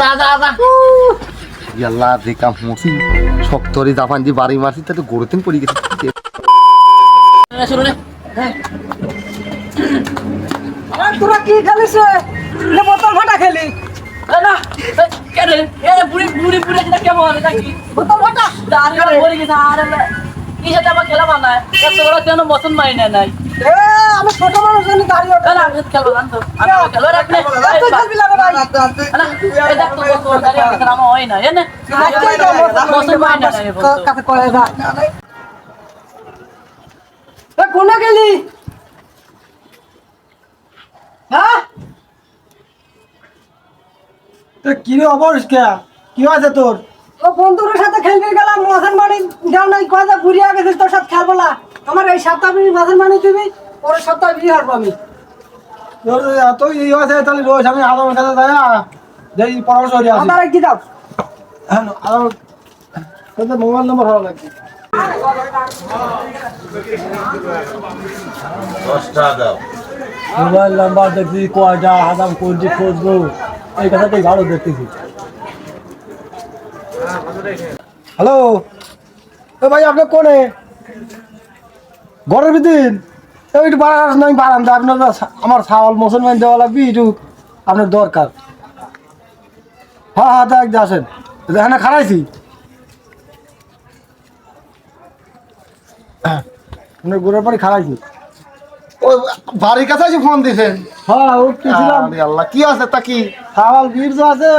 দা দা দা ইয়াল্লা যে কাম মসি। শক্তরি জাপান যে বাড়ি মারছি তাতে গড়তেন পড়ে গেছে। শুনুন তোরা কি খেলিস রে? বোতল ফাটা খেলি। না কেন এ বুড়ি বুড়ি বুড়ি কেমন? বোতল ফাটা দাঁড়িয়ে বলে গেছে আরে কি সাথে আমার খেলা বানায়? এত বড় কেন মতন নাই আমি ছোট মানুষ জানি দাঁড়িয়ে ওঠে না আমি খেলব জানতো? আমি খেলব রাখলে তুই খেলবি লাগা ভাই না এই দেখ তো কত দাঁড়িয়ে আছে আমার হয় না এনে মতন মাই নাই কাছে কয়ে যা। এ কোনে গেলি? হ্যাঁ? কি রে কে? কি আছে তোর? ও বন্ধুদের সাথে খেলবি গেলাম মাছের মানি যাও নাই কয়ে যা ঘুরিয়ে গেছিস তোর সাথে খেলব না। আমার এই সপ্তাহ আমি মাছের মানি দিবি পরের সপ্তাহে বিয়ে হারবো আমি। আছে তাহলে রোজ আমি আদামের কাছে যাই যাই পরামর্শ করি আমার কি দাও। হ্যাঁ তোদের মোবাইল নম্বর ভালো মোবাইল নাম্বার দেখছি কয়টা আদাম কোনটি খুঁজবো এই কথাটাই ভালো দেখতেছি। হ্যালো? এ ভাই আপনি কোনে? ঘরের ভিতর? আপনার আমার ছাওয়াল মুসলমান দেওয়া লাগবে একটু আপনার দরকার। হ্যাঁ হ্যাঁ দেখ আসেন। এখানে খারাইছি আপনার গোড়ের বাড়ি খারাইছি ও বাড়ির কাছে ফোন দিছেন? হ্যাঁ ও গেছিলাম আল্লাহ কি আছে তা কি? ছাওয়াল তো আছে।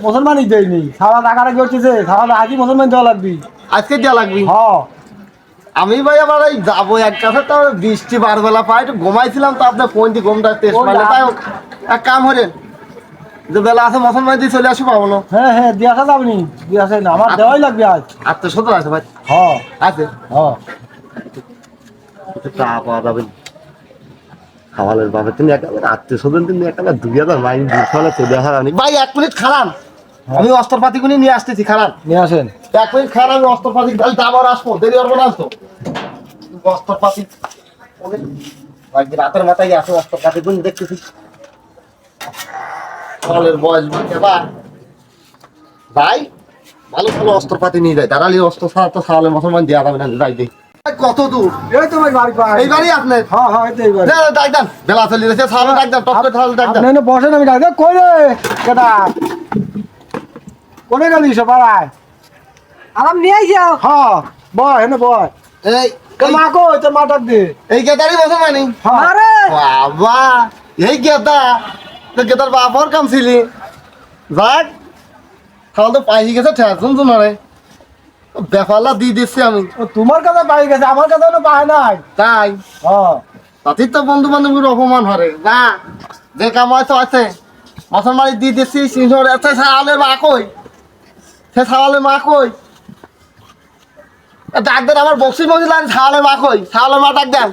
মুসলমানই দেয়নি ছাওয়াল আকারে করতেছে ছাওয়াল আজই মুসলমান দেওয়া লাগবে? আজকে দেওয়া লাগবি। হ্যাঁ আমি ভাই আবার এই যাব এক কাছে তো বৃষ্টি বারবেলা পাই একটু ঘুমাইছিলাম তো আপনার ফোনটি ঘুমটা টেস্ট ও, পাইলে তাই এক কাম করেন যে বেলা আছে মুসলমান দিয়ে চলে আসি পাবো না হ্যাঁ হ্যাঁ দিয়ে আসা যাবনি দিয়ে আসে না। আমার দেওয়াই লাগবে আজ। আত্মীয় সত্তর আছে ভাই। হ্যাঁ আছে? হ্যাঁ একটু চা পাওয়া যাবে। খাওয়ালের বাবা তুমি একেবারে আত্মীয় স্বজন তুমি একেবারে দুই হাজার মাইন দূর ফলে চলে আসার আনি ভাই এক মিনিট খারান। আমি অস্ত্রপাতি গুলি নিয়ে আসতেছি খারাপ নিয়ে আসেন। এক মিনিট খারান আমি অস্ত্রপাতি তাহলে তো আবার আসব দেরি হবে না তো। অস্ত্রপাতি ভাই রাতের মাথায় আসো অস্ত্রপাতি গুলি দেখতেছি বয়স এবার ভাই ভালো ভালো অস্ত্রপাতি নিয়ে যায়। দাঁড়ালি অস্ত্র ছাড়া তো সালে মুসলমান দেওয়া যাবে না যাই দিই কত দূর? এই তো ভাই বাড়ি পাই এইবারই আপনার হ্যাঁ হ্যাঁ এই তো এই বাড়ি। না, না, ডাক দেন। বেলা চলে গেছে, সামনে ডাক দেন, টপ করে তাহলে ডাক দেন। আপনি বসেন আমি ডাক কই রে কেটা কোনে গেলি সব পাড়ায়? আরাম নিয়ে যাও। হ্যাঁ বয় হেনে বয়। এই, তোর মা কই? তোর মা ডাক দে। এই গেদারই মুসলমানি। হ্যাঁ আরে বাবা, এই গেদা, তো গেদার বাপর কাম ছিলি। যাক, তাহলে তো পাই গেছে ঠেস, শুনছো না রে? বেফালা দিয়ে দিচ্ছি আমি। ও তোমার কাছে পাই গেছে আমার কাছে তো পায় নাই। তাই? হ্যাঁ তাতেই তো বন্ধু বান্ধবের অপমান হরে। না যে কাম হয়তো আছে। মুসলমানি দিয়ে দিচ্ছি আছে সাওয়ালে মা কই? সে সাওয়ালে মা কই? ডাক দেন আমার বক্সি মহিলা সাওয়ালে মা কই? সাওয়ালে মা ডাক দেন।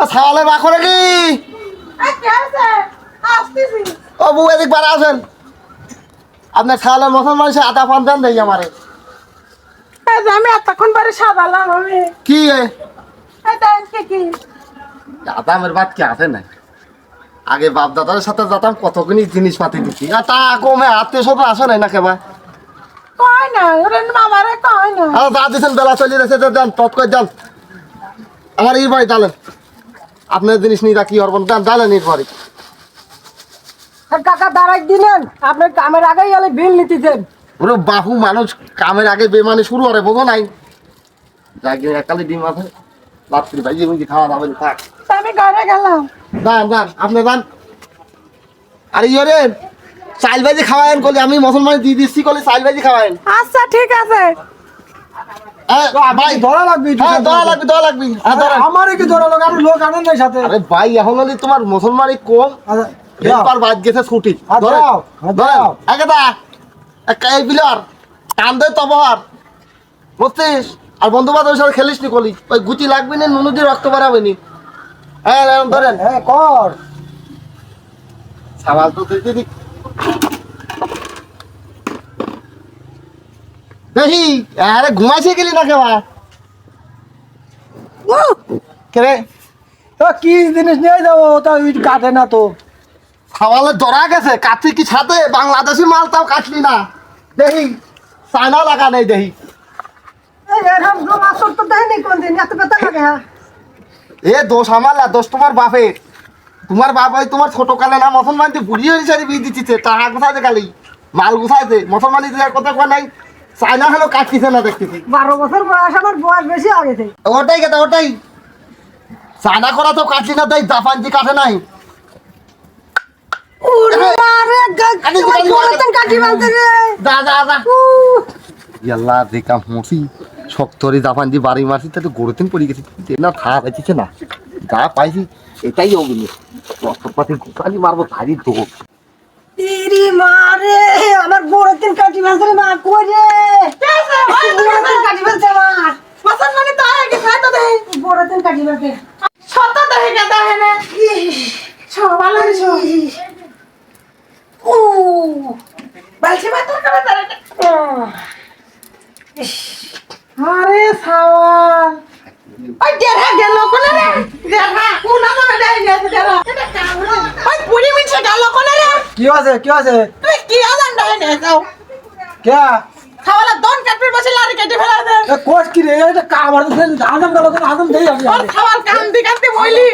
ও সাওয়ালে মা করে কি ও বউ এদিক বাড়া আছেন। আপনার সাওয়ালে মুসলমান সে আধা পান দেন দেই আমারে। আমি এতক্ষণ পরে সাজালাম আমি। কি দাদামের বাদ কি আছে না আগে বাপ দাদার সাথে যেতাম কতগুলি জিনিসপাতি দিচ্ছি আর তা কমে আত্মীয় স্বজন আসে নাই না কেবা কয় না মামারে কয় না। আর যা দিচ্ছেন বেলা চলে গেছে দেন তৎ করে দেন। আমার এই বাড়ি ডালেন আপনার জিনিস নিয়ে কি হরবেন? দেন ডালেন এই বাড়ি কাকা দাঁড়াই দিলেন আপনার কামের আগে গেলে বিল নিতেছেন ওরে বাহু মানুষ কামের আগে বেমানি শুরু করে বোঝো নাই। যাই একালে ডিম আছে। রাত্রি ভাই যেমন খাওয়া দাওয়া থাক। আমি ঘরে গেলাম। দান দান আপনি দান আরে ইয়ে চাইল ভাজি খাওয়ায়েন কলে আমি মুসলমান দিয়ে দিচ্ছি কলে চাইল ভাজি খাওয়ায়েন। আচ্ছা ঠিক আছে। হ্যাঁ, ভাই ধরা লাগবে হ্যাঁ লাগবে লাগবে। হ্যাঁ, কি ধরা লোক আর লোক আনেন নাই সাথে। আরে ভাই এখন হলে তোমার মুসলমানই কম। বাদ গেছে ছুটি। হ্যাঁ, হ্যাঁ, এক এই বিলার কান্দে তবহার বুঝছিস? আর বন্ধু বান্ধবের সাথে খেলিস নি কলি? ওই গুটি লাগবে না নুনু দিয়ে রক্ত বাড়াবে নি। হ্যাঁ ধরেন। হ্যাঁ কর। সাবাল তো দেখি দিক দেখি আরে ঘুমাইছে গেলি না কেবা কে রে? তো কি জিনিস নিয়ে যাব? তা কাটে না তো। খাওয়ালে ধরা গেছে কাটছি কি সাথে বাংলাদেশি মাল তাও কাটলি না। দেখি চায়না লাগা নেই দেখি। এ দোষ আমার না দোষ তোমার বাপের। তোমার বাপ ওই তোমার ছোট কালে না মুসলমান দিয়ে বুড়ি হিসাবে বিয়ে দিচ্ছে টাকা কোথায় খালি? মাল কোথায় মুসলমানি কথা কয় নাই। চায়না হলেও কাটতিছে না দেখতেছি। বারো বছর বয়স আমার বয়স বেশি আগে থেকে। ওটাই কথা ওটাই। চায়না করা তো কাটলি না তাই জাপান যে কাটে নাই। উরে মারে গা- কাটি, তোমার কাটি, বড়তেন কাটি বলতে রে। দা দা দা উহ, ইয়াল্লা যে কাম মরছি শক্তরে জাপান দিয়ে বাড়ি মারছি তাতে গড়েতেন পড়ে গেছি। না থা পাইছে না? যা পাইছি এটাই অগ্নি। রক্তপাতি গোসালি মারবো ভারী দোষ ইরি মারে আমার বড়তেন কাটি বলতে রে মা কই রে? বড়তেন কাটি বলতে আমার। মশন মানে তো আগে দেই বড়তেন কাটি বলতে সত্য দেহে গেদা তোর করে ইস, আরে সাওয়াল ওই দেড়া গেল কোনে রে? দেড়া কোন নামে দেয় গেছে দেড়া? এটা কাম ওই পুরি মিছে গেল কোনে রে? কি আছে কি আছে তুই কি আদান দেয় নে যাও? কে? খাওয়ালা দন কাটপির বসে লারি কেটে ফেলা দে কোচ কি রে? এটা কাম আর আদম গেল আদম দেই আমি। খাওয়াল কাম দি কাটতে বইলি।